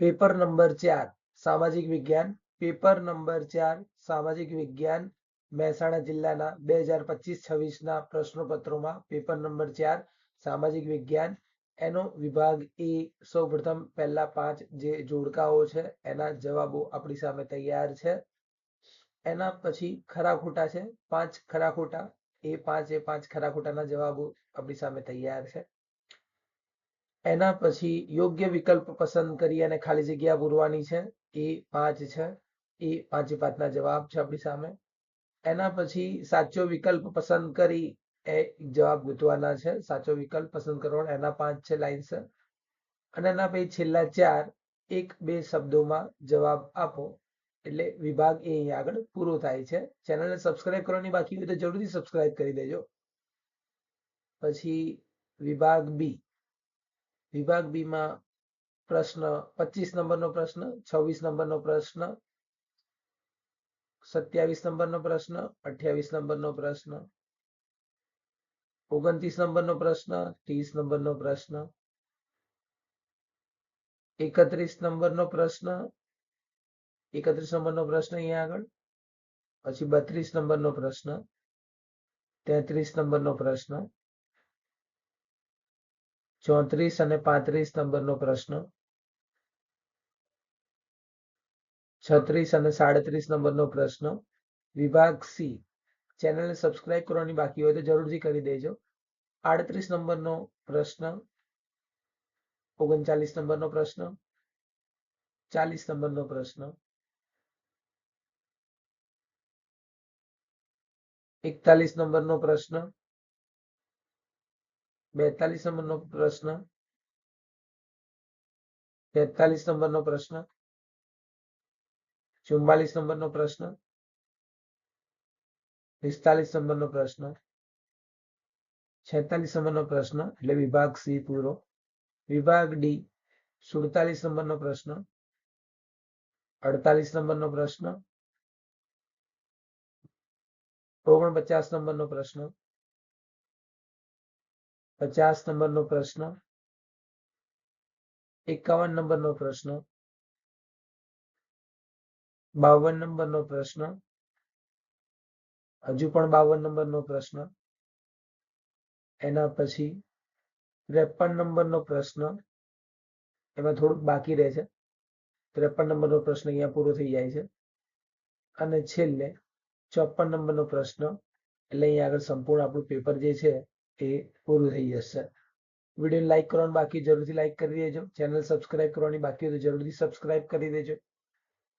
Paper number ચાર, સામાજિક વિજ્ઞાન. પેપર નંબર ચાર, સામાજિક વિજ્ઞાન, મહેસાણા જિલ્લાના બે હજાર પચીસ છવ્વીસના પ્રશ્નપત્રોમાં પેપર નંબર ચાર, સામાજિક વિજ્ઞાન. એનો વિભાગ એ સૌ પ્રથમ પહેલા પાંચ જે જોડકાઓ છે, એના જવાબો આપણી સામે તૈયાર છે. એના પછી ખરા ખોટા છે, પાંચ ખરા ખોટા. એ પાંચ એ પાંચ ખરા ખોટાના જવાબો આપણી સામે તૈયાર છે. એના પછી યોગ્ય વિકલ્પ પસંદ કરી અને ખાલી જગ્યા પૂરવાની છે. એ પાંચ છે. એ પાંચે પાંચના જવાબ છે આપણી સામે. એના પછી સાચો વિકલ્પ પસંદ કરી એ જવાબ ગૂંથવાના છે. સાચો વિકલ્પ પસંદ કરવાનો એના પાંચ છે લાઈન્સ અને એના પછી છેલ્લા ચાર એક બે શબ્દોમાં જવાબ આપો. એટલે વિભાગ એ અહીંયા આગળ પૂરો થાય છે. ચેનલને સબસ્ક્રાઇબ કરવાની બાકી હોય તો જરૂરથી સબસ્ક્રાઇબ કરી દેજો. પછી વિભાગ બી. વિભાગ બીમાં પ્રશ્ન, પચીસ નંબરનો પ્રશ્ન, છવ્વીસ નંબરનો પ્રશ્ન, સત્યાવીસ નંબરનો પ્રશ્ન, અઠ્યાવીસ નંબરનો પ્રશ્ન, ઓગણત્રીસ નંબરનો પ્રશ્ન, ત્રીસ નંબરનો પ્રશ્ન, એકત્રીસ નંબરનો પ્રશ્ન, એકત્રીસ નંબરનો પ્રશ્ન અહીંયા આગળ, પછી બત્રીસ નંબરનો પ્રશ્ન, તેત્રીસ નંબરનો પ્રશ્ન ચોત્રીસ અને પાંત્રીસ નંબરનો પ્રશ્ન. છત્રીસ અને સાડત્રીસ નંબરનો પ્રશ્ન. વિભાગ સી. ચેનલને સબસ્ક્રાઇબ કરવાની બાકી હોય તો જરૂરથી કરી દેજો. આડત્રીસ નંબરનો પ્રશ્ન. ઓગણચાલીસ નંબરનો પ્રશ્ન. ચાલીસ નંબરનો પ્રશ્ન. એકતાલીસ નંબરનો પ્રશ્ન. બેતાલીસ નંબરનો પ્રશ્ન. તેતાલીસ નંબરનો પ્રશ્ન. ચુમ્માલીસ નંબરનો પ્રશ્ન. પિસ્તાલીસ નંબરનો પ્રશ્ન. છેતાલીસ નંબરનો પ્રશ્ન, એટલે વિભાગ સી પૂરો. વિભાગ ડી, સુડતાલીસ નંબરનો પ્રશ્ન. અડતાલીસ નંબરનો પ્રશ્ન. ઓગણપચાસ નંબરનો પ્રશ્ન. પચાસ નંબરનો પ્રશ્ન, એકાવન નંબરનો પ્રશ્ન, બાવન નંબરનો પ્રશ્ન, હજુ પણ બાવન નંબરનો પ્રશ્ન, એના પછી ત્રેપન નંબરનો પ્રશ્ન, એમાં થોડુંક બાકી રહે છે. ત્રેપન નંબરનો પ્રશ્ન અહીંયા પૂરો થઈ જાય છે. અને છેલ્લે ચોપન નંબરનો પ્રશ્ન, એટલે અહીંયા આગળ સંપૂર્ણ આપણું પેપર જે છે એ પૂરું થઈ જશે. વીડિયો લાઈક કરવાનું બાકી જરૂરથી લાઈક કરી દેજો. ચેનલ સબસ્ક્રાઇબ કરવાની બાકી તો જરૂરથી સબસ્ક્રાઇબ કરી દેજો.